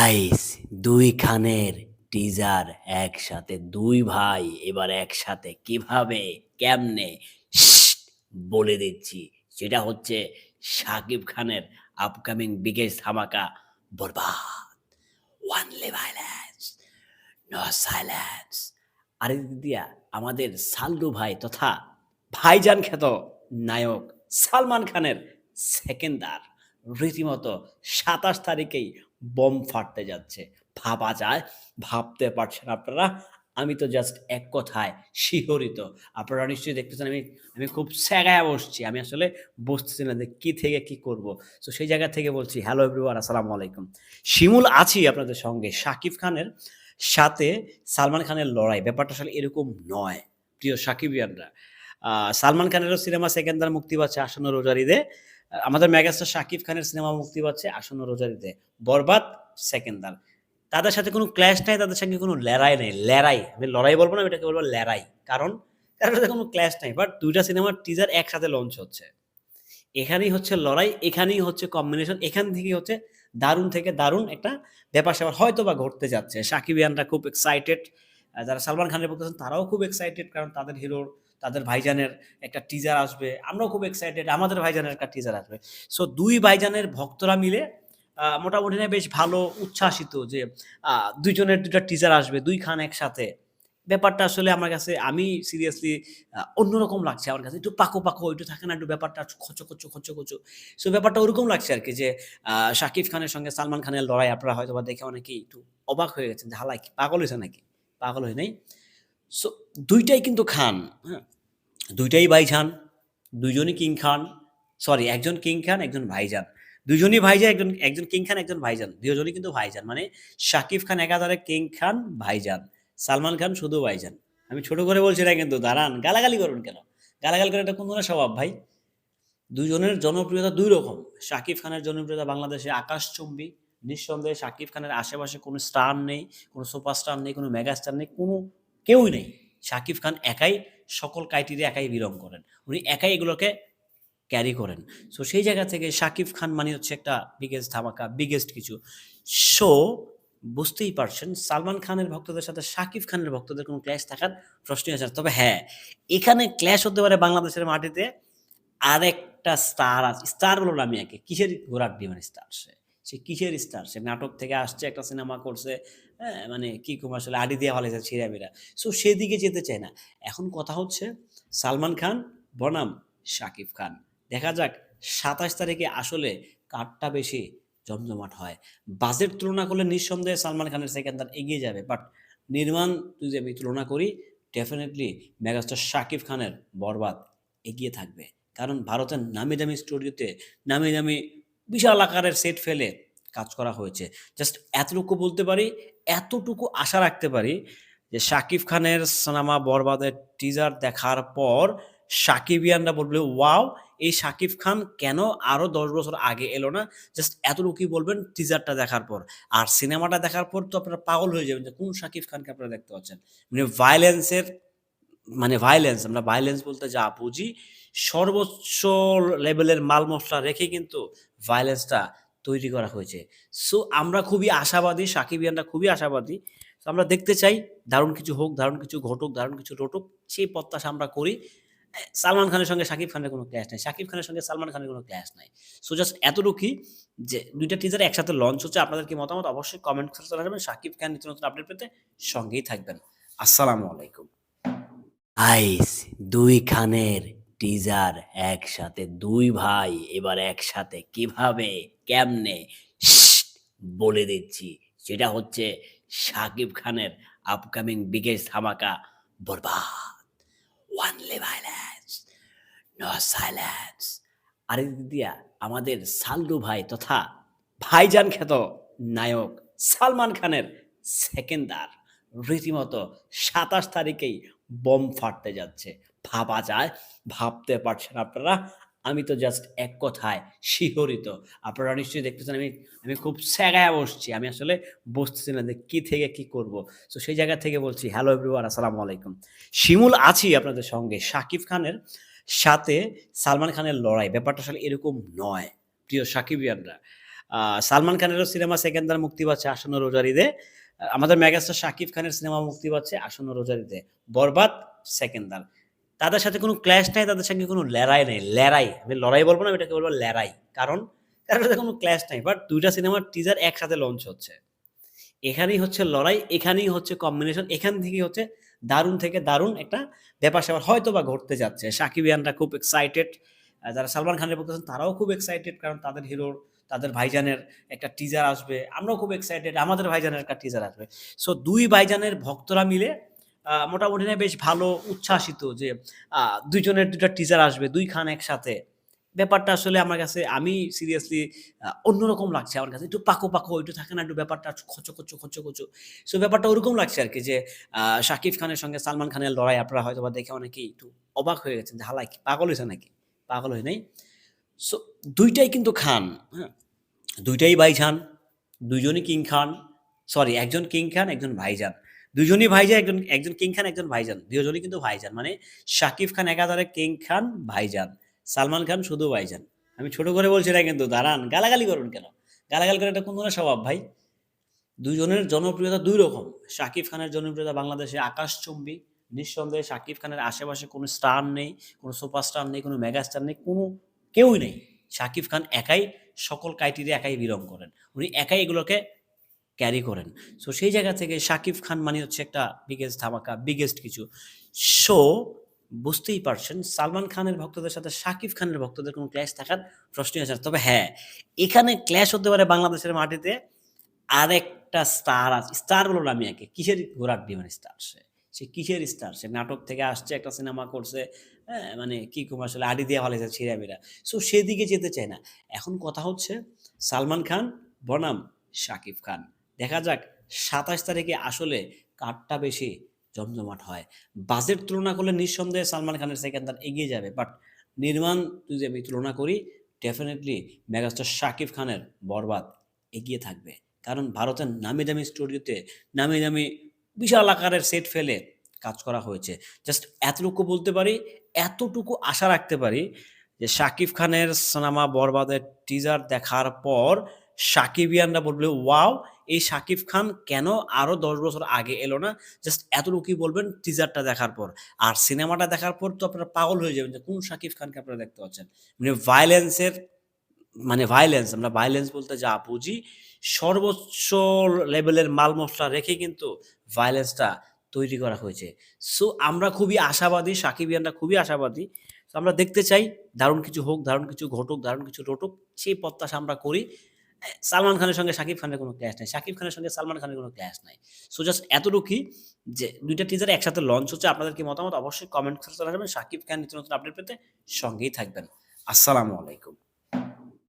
আইস, দুই খানের টিজার একসাথে, দুই ভাই এবার একসাথে। কীভাবে? কেমনে? বলে দিচ্ছি সেটা হচ্ছে সাকিব খানের আপকামিং বিগেস্ট ধামাকা Borbaad only violence no silence আরে দিয়া আমাদের সাল্লু ভাই তথা ভাইজান খ্যাত নায়ক সালমান খানের সেকেন্ডার রীতিমতো সাতাশ তারিখেই বম ফাটতে যাচ্ছে। ভাবা যায়, ভাবতে পারছেন আপনারা? আমি তো জাস্ট এক কথায় শিহরিত। আপনারা নিশ্চয়ই দেখতেছেন আমি আমি খুব স্যাগায় বসছি। আমি আসলে বসতেছি না যে কী থেকে কি করব। তো সেই জায়গা থেকে বলছি হ্যালো এভরিওয়ান আসসালামু আলাইকুম। শিমুল আছি আপনাদের সঙ্গে। শাকিব খানের সাথে সালমান খানের লড়াই। ব্যাপারটা আসলে এরকম নয়, প্রিয় সাকিবিয়ানরা। সালমান খানেরও সিনেমা সেকেন্দার মুক্তি পাচ্ছে আসন্ন রোজারিদে আমাদের মেগাস্টার শাকিব খানের সিনেমা মুক্তি পাচ্ছে আসন্ন রোজারিতে। বরবাদ সেকেন্দার তাদের সাথে কোনো ক্ল্যাশ নাই, তাদের সঙ্গে কোনো লড়াই নেই। লড়াই, আমি লড়াই বলব না এটাকে বলব লড়াই। কারণ তাদের সাথে কোনো ক্ল্যাশ নাই বাট দুইটা সিনেমার টিজার একসাথে লঞ্চ হচ্ছে। এখানেই হচ্ছে লড়াই, এখানেই হচ্ছে কম্বিনেশন এখান থেকেই হচ্ছে দারুণ থেকে দারুণ একটা ব্যাপার স্যাপার হয়তো বা ঘটতে যাচ্ছে। সাকিবিয়ানরা খুব এক্সাইটেড যারা সালমান খানের বলতেছেন, তারাও খুব এক্সাইটেড কারণ তাদের হিরোর তাদের ভাইজানের একটা টিজার আসবে। আমরাও খুব এক্সাইটেড আমাদের ভাইজানের একটা টিজার আসবে। সো দুই ভাইজানের ভক্তরা মিলে মোটামুটি না বেশ ভালো উচ্ছ্বাসিত যে দুইজনের দুটা টিজার আসবে, দুই খান একসাথে। ব্যাপারটা আসলে আমার কাছে, আমি সিরিয়াসলি অন্যরকম লাগছে আমার কাছে। একটু পাকো পাকো, একটু থাকে না, একটু ব্যাপারটা খচো খচো খচো খচো। সো ব্যাপারটা ওরকম লাগছে আর কি যে শাকিব খানের সঙ্গে সালমান খানের লড়াই, আপনারা হয়তো বা দেখে অনেকেই একটু অবাক হয়ে গেছেন যে হালাই পাগল হয়েছে নাকি? পাগল হয়ে নাই। সো দুইটাই কিন্তু খান হ্যাঁ? দুইটাই ভাইজান দুইজনই কিং খান সরি একজন কিং খান, একজন ভাইজান দুজনই ভাইজান একজন একজন কিং খান, একজন ভাইজান দুজনই কিন্তু ভাইজান মানে শাকিব খান একাধারে কিং খান ভাইজান সালমান খান শুধু ভাইজান আমি ছোট করে বলছি না কিন্তু, দাঁড়ান, গালাগালি করুন কেন? গালাগালি করে এটা কোন ধরনের স্বভাব ভাই? দুজনের জনপ্রিয়তা দুই রকম। শাকিব খানের জনপ্রিয়তা বাংলাদেশে আকাশচুম্বী, নিঃসন্দেহে শাকিব খানের আশেপাশে কোনো স্টার নেই, কোনো সুপারস্টার নেই, কোনো মেগাস্টার নেই, কোনো কেউই নেই। শাকিব খান একাই সকল ক্রাইটেরিয়া একাই বিলং করেন। উনি একাই এগুলোকে ক্যারি করেন। সো সেই জায়গা থেকে শাকিব খান মানে হচ্ছে একটা বিগেস্ট ধামাকা বিগেস্ট কিছু। শো বুঝতেই পারছেন, সালমান খানের ভক্তদের সাথে শাকিব খানের ভক্তদের কোনো ক্ল্যাশ থাকার প্রশ্নই আছে। তবে হ্যাঁ এখানে ক্ল্যাশ হতে পারে বাংলাদেশের মাটিতে। আরেকটা স্টার আছে। স্টার বলব না আমি একে। কিসের ঘোরার ডিমের স্টার সে? সে কিসের স্টার সে নাটক থেকে আসছে, একটা সিনেমা করছে হ্যাঁ মানে কি কুমার আসলে আডি দিয়ে ভালো ছিঁড়া মিরা সো সেদিকে যেতে চায় না। এখন কথা হচ্ছে, সালমান খান, বনাম, শাকিব খান। দেখা যাক, সাতাশ তারিখে আসলে কারটা বেশি জমজমাট হয়। বাজেট তুলনা করলে নিঃসন্দেহে সালমান খানের সেকেন্দার এগিয়ে যাবে। বাট নির্মাণ, যদি আমি তুলনা করি ডেফিনেটলি মেগাস্টার শাকিব খানের বরবাদ এগিয়ে থাকবে। কারণ ভারতের নামি দামি স্টুডিওতে নামি দামি বিশাল আকারের সেট ফেলে কাজ করা হয়েছে। জাস্ট এতটুকু বলতে পারি, এতটুকু আশা রাখতে পারি যে শাকিব খানের সিনেমা বরবাদের টিজার দেখার পর সাকিবিয়ানরা বলবে, ওয়াও, এই শাকিব খান কেন আরও দশ বছর আগে এলো না? জাস্ট এতটুকুই বলবেন টিজারটা দেখার পর। আর সিনেমাটা দেখার পর তো আপনারা পাগল হয়ে যাবেন যে কোন শাকিব খানকে আপনারা দেখতে পাচ্ছেন? মানে ভায়োলেন্সের মানে ভায়োলেন্স আমরা ভায়োলেন্স বলতে যা বুঝি, সর্বোচ্চ লেভেলের মাল মশলা রেখে কিন্তু ভায়োলেন্সটা তৈরি করা হয়েছে। সো আমরা খুবই আশাবাদী সাকিবিয়ানরা খুবই আশাবাদী। তো আমরা দেখতে চাই, দারুণ কিছু হোক, দারুণ কিছু ঘটুক, দারুণ কিছু রটুক, সেই প্রত্যাশা আমরা করি। সালমান খানের সঙ্গে শাকিব খানের কোনো ক্ল্যাশ নাই। শাকিব খানের সঙ্গে সালমান খানের কোনো ক্ল্যাশ নাই। সো জাস্ট এতটুকুই যে দুইটা টিজার একসাথে লঞ্চ হচ্ছে, আপনাদের কি মতামত অবশ্যই কমেন্ট করে জানাবেন। শাকিব খান নিত্য নতুন আপডেট পেতে সঙ্গেই থাকবেন। আসসালামু আলাইকুম। আইস দুই খানের টিজার একসাথে দুই ভাই, এবার একসাথে কীভাবে, কেমনে বলে দিচ্ছি সেটা হচ্ছে সাকিব খানের আপকামিং বিগেস্ট ধামাকা Borbaad only violence no silence আরে দিয়া আমাদের সাল্লু ভাই তথা ভাইজান খ্যাত নায়ক সালমান খানের সেকেন্দার রীতিমতো সাতাশ তারিখেই বম ফাটতে যাচ্ছে ভাবা যায়, ভাবতে পারছেন আপনারা? আমি তো জাস্ট এক কথায় শিহরিত। আপনারা নিশ্চয়ই দেখতেছেন আমি আমি খুব স্যাগায় বসছি। আমি আসলে বসতেছি না যে কী থেকে কি করব। তো সেই জায়গা থেকে বলছি হ্যালো এভরিওয়ান আসসালামু আলাইকুম। শিমুল আছি আপনাদের সঙ্গে। শাকিব খানের সাথে সালমান খানের লড়াই। ব্যাপারটা আসলে এরকম নয়, প্রিয় সাকিবিয়ানরা। সালমান খানেরও সিনেমা সেকেন্দার মুক্তি পাচ্ছে আসন্ন রোজার ঈদে আমাদের ম্যাগাস্টার শাকিব খানের সিনেমা মুক্তি পাচ্ছে আসন্ন রোজার ঈদে বরবাদ সেকেন্দার তাদের সাথে কোনো ক্ল্যাশ নাই, তাদের সঙ্গে কোনো লড়াই নেই। লড়াই, আমি লড়াই বলব না এটাকে বলব লড়াই। কারণ তার সাথে কোনো ক্ল্যাশ নাই বাট দুইটা সিনেমার টিজার একসাথে লঞ্চ হচ্ছে। এখানেই হচ্ছে লড়াই, এখানেই হচ্ছে কম্বিনেশন এখান থেকেই হচ্ছে দারুণ থেকে দারুণ একটা ব্যাপার স্যাপার হয়তো বা ঘটতে যাচ্ছে। সাকিবিয়ানরা খুব এক্সাইটেড যারা সালমান খানের বলতেছেন তারাও খুব এক্সাইটেড কারণ তাদের হিরোর তাদের ভাইজানের একটা টিজার আসবে। আমরাও খুব এক্সাইটেড আমাদের ভাইজানের একটা টিজার আসবে। সো দুই ভাইজানের ভক্তরা মিলে মোটামুটি না বেশ ভালো উচ্ছ্বাসিত যে দুইজনের দুটা টিচার আসবে দুই খান একসাথে। ব্যাপারটা আসলে আমার কাছে, আমি সিরিয়াসলি অন্যরকম লাগছে আমার কাছে। একটু পাকো পাকো, একটু থাকে না, একটু ব্যাপারটা খচো খচো খচো খচো। সো ব্যাপারটা ওরকম লাগছে আর কি যে শাকিব খানের সঙ্গে সালমান খানের লড়াই, আপনারা হয়তো বা দেখে অনেকেই একটু অবাক হয়ে গেছেন যে হালাই পাগল হয়েছে নাকি? পাগল হয়ে নাই? সো দুইটাই কিন্তু খান হ্যাঁ? দুইটাই ভাইজান, দুইজনই কিং খান। সরি একজন কিং খান, একজন ভাইজান। দুজনই ভাইজান, একজন একজন কিং খান, একজন ভাইজান। দুজনই কিন্তু ভাইজান। মানে শাকিব খান একাধারে কিং খান, ভাইজান। সালমান খান শুধু ভাইজান। আমি ছোট করে বলছি না কিন্তু, দাঁড়ান, গালাগালি করুন কেন? গালাগালি করে এটা কোন ধরনের স্বভাব ভাই? দুজনের জনপ্রিয়তা দুই রকম। শাকিব খানের জনপ্রিয়তা বাংলাদেশে আকাশচুম্বী। নিঃসন্দেহে শাকিব খানের আশেপাশে কোনো স্টার নেই, কোনো সুপারস্টার নেই, কোনো মেগাস্টার নেই, কোনো কেউই নেই। শাকিব খান একাই সকল ক্রাইটেরিয়া একাই বিলং করেন। উনি একাই এগুলোকে ক্যারি করেন। সো সেই জায়গা থেকে শাকিব খান মানে হচ্ছে একটা বিগেস্ট ধামাকা বিগেস্ট কিছু। শো বুঝতেই পারছেন সালমান খানের ভক্তদের সাথে শাকিব খানের ভক্তদের কোনো ক্ল্যাশ থাকার প্রশ্নই আছে। তবে হ্যাঁ এখানে ক্ল্যাশ হতে পারে বাংলাদেশের মাটিতে। আরেকটা স্টার আছে স্টার বলো না আমি একে কিসের ঘোরার ডিমের স্টার সে? সে কিসের স্টার সে নাটক থেকে আসছে একটা সিনেমা করছে হ্যাঁ, মানে কি কুমার আসলে আডি দিয়ে ভালো ছিঁড়ামিরা সো সেদিকে যেতে চায় না। এখন কথা হচ্ছে সালমান খান বনাম শাকিব খান। দেখা যাক সাতাশ তারিখে আসলে কারটা বেশি জমজমাট হয়। বাজেট তুলনা করলে নিঃসন্দেহে সালমান খানের সেকেন্দার এগিয়ে যাবে বাট নির্মাণ যদি আমি তুলনা করি ডেফিনেটলি মেগাস্টার শাকিব খানের বরবাদ এগিয়ে থাকবে। কারণ ভারতের নামি দামি স্টুডিওতে নামি দামি বিশাল আকারের সেট ফেলে কাজ করা হয়েছে। জাস্ট এতটুকু বলতে পারি, এতটুকু আশা রাখতে পারি যে শাকিব খানের সিনেমা বরবাদের টিজার দেখার পর সাকিবিয়ানরা বলবে, ওয়াও, এই সাকিব খান কেন আরও দশ বছর আগে এলো না? জাস্ট এতটুকুই বলবেন টিজারটা দেখার পর। আর সিনেমাটা দেখার পর তো আপনারা পাগল হয়ে যাবেন যে কোন শাকিব খানকে আপনারা দেখতে পাচ্ছেন? মানে ভায়োলেন্সের মানে ভায়োলেন্স আমরা ভায়োলেন্স বলতে যা বুঝি, সর্বোচ্চ লেভেলের মাল মশলা রেখে কিন্তু ভায়োলেন্সটা তৈরি করা হয়েছে। সো আমরা খুবই আশাবাদী সাকিবিয়ানরা খুবই আশাবাদী। আমরা দেখতে চাই, দারুণ কিছু হোক, দারুণ কিছু ঘটুক, দারুণ কিছু রটুক, সেই প্রত্যাশা আমরা করি। সালমান খানের সঙ্গে শাকিব খানের কোনো ক্ল্যাশ নাই। শাকিব খানের সঙ্গে সালমান খানের কোনো ক্ল্যাশ নাই। সো জাস্ট এতটুকুই যে দুইটা টিজার একসাথে লঞ্চ হচ্ছে, আপনাদের কি মতামত অবশ্যই কমেন্ট করে জানাবেন। শাকিব খান নিত্য নতুন আপডেট পেতে সঙ্গেই থাকবেন। আসসালামু আলাইকুম।